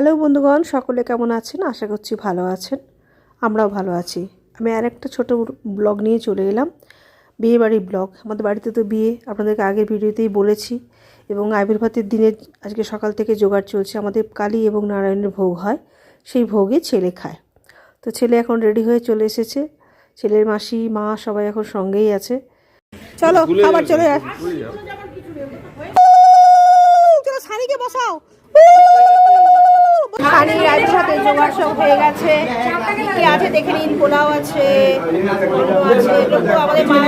Hello বন্ধুগণ সকলে কেমন আছেন? আশা করছি ভালো আছেন। আমরাও ভালো আছি। আমি আর একটা ছোটো ব্লগ নিয়ে চলে এলাম। বিয়ে বাড়ির ব্লগ। আমাদের বাড়িতে তো বিয়ে আপনাদেরকে আগের ভিডিওতেই বলেছি। এবং আবির্ভাতের দিনে আজকে সকাল থেকে জোগাড় চলছে। আমাদের কালী এবং নারায়ণের ভোগ হয়। সেই ভোগে ছেলে খায়। তো ছেলে এখন রেডি হয়ে চলে এসেছে। ছেলের মাসি মা সবাই এখন সঙ্গেই আছে। চলো খাবার চলে শাড়িকে বসাও। শাড়ি রাইস সাথে জোগাড় সব হয়ে গেছে। কি আছে দেখে নিন, পোলাও আছে আছে আমাদের মা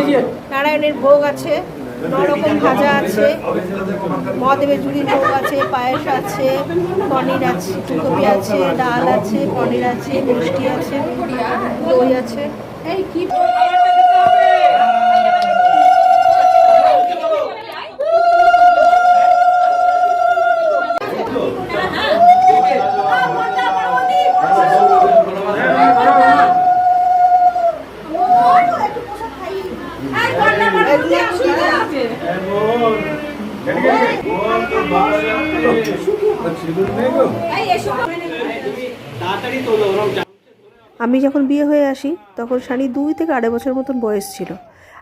নারায়ণের ভোগ আছে নরকম ভাজা আছে, মহাদেবের ঝুড়ির ভোগ আছে, পায়েস আছে, পনির আছে, ফুলকপি আছে, ডাল আছে, পনির আছে, মিষ্টি আছে, দই আছে। এই কি আমি যখন বিয়ে হয়ে আসি, তখন শানি দুই থেকে আড়াই বছর মতন বয়স ছিল।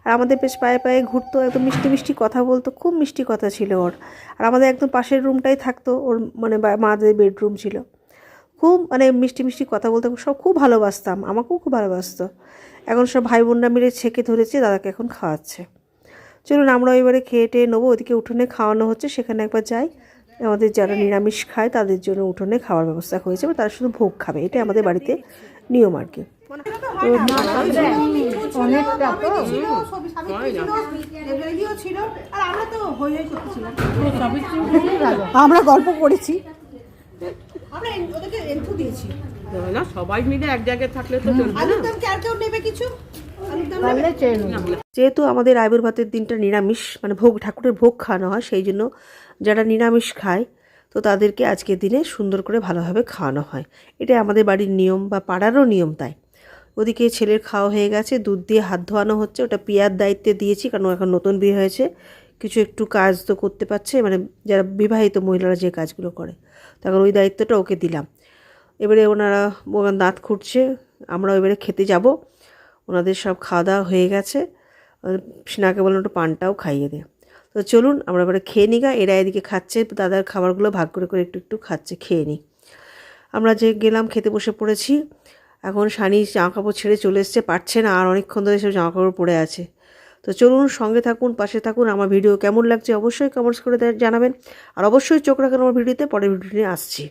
আর আমাদের বেশ পায়ে পায়ে ঘুরতো, একদম মিষ্টি মিষ্টি কথা বলতো, খুব মিষ্টি কথা ছিল ওর। আর আমাদের একদম পাশের রুমটাই থাকতো, ওর মানে মাদের বেডরুম ছিল। খুব মানে মিষ্টি মিষ্টি কথা বলতে সব খুব ভালোবাসতাম আমাকেও খুব ভালোবাসতো। এখন সব ভাই বোনরা মিলে ছেঁকে ধরেছে দাদাকে এখন খাওয়াচ্ছে। চলুন আমরা এবারে খেয়ে টেয়ে নেব ওদিকে উঠোনে খাওয়ানো হচ্ছে সেখানে একবার যাই। আমাদের যারা নিরামিষ খায় তাদের জন্য উঠোনে খাওয়ার ব্যবস্থা হয়েছে বা তারা শুধু ভোগ খাবে এটা আমাদের বাড়িতে নিয়ম আর কি। আমরা গল্প করেছি। আমরা ওদেরকে এন্থু দিয়েছি। না সবাই মিলে এক জায়গায় থাকলে তো চলবে না। আলুর দাম কি আর কেউ নেবে কিছু? যেহেতু আমাদের আইবুর ভাতের দিনটা নিরামিষ মানে ভোগ ঠাকুরের ভোগ খাওয়ানো হয় সেই জন্য যারা নিরামিষ খায় তো তাদেরকে আজকের দিনে সুন্দর করে ভালোভাবে খাওয়ানো হয়। এটা আমাদের বাড়ির নিয়ম বা পাড়ারও নিয়ম তাই। ওদিকে ছেলের খাওয়া হয়ে গেছে দুধ দিয়ে হাত ধোয়ানো হচ্ছে ওটা পিয়ার দায়িত্বে দিয়েছি কারণ ও এখন নতুন বিয়ে হয়েছে। কিছু একটু কাজ তো করতে পারছে মানে যারা বিবাহিত মহিলারা যে কাজগুলো করে, তখন ওই দায়িত্বটা ওকে দিলাম। এবারে ওনারা, ওনার দাঁত খুঁটছে আমরা এবারে খেতে যাব। ওনাদের সব খাওয়া দাওয়া হয়ে গেছে। সিনাকে বললাম একটু পানটাও খাইয়ে দে। তো চলুন, আমরা এবারে খেয়ে নিই গা, এরা এদিকে খাচ্ছে, দাদার খাবারগুলো ভাগ করে করে একটু একটু খাচ্ছে, খেয়ে নিই আমরা যে গেলাম, খেতে বসে পড়েছি। এখন শানি জামা কাপড় ছেড়ে চলে এসছে, পারছে না, আর অনেকক্ষণ ধরে সব জামা কাপড় পরে আছে। তো চলুন সঙ্গে থাকুন, পাশে থাকুন। আমার ভিডিও কেমন লাগছে অবশ্যই কমেন্টস করে জানাবেন। আর অবশ্যই চোখ রাখুন আমার ভিডিওতে, পরের ভিডিও নিয়ে আসছি।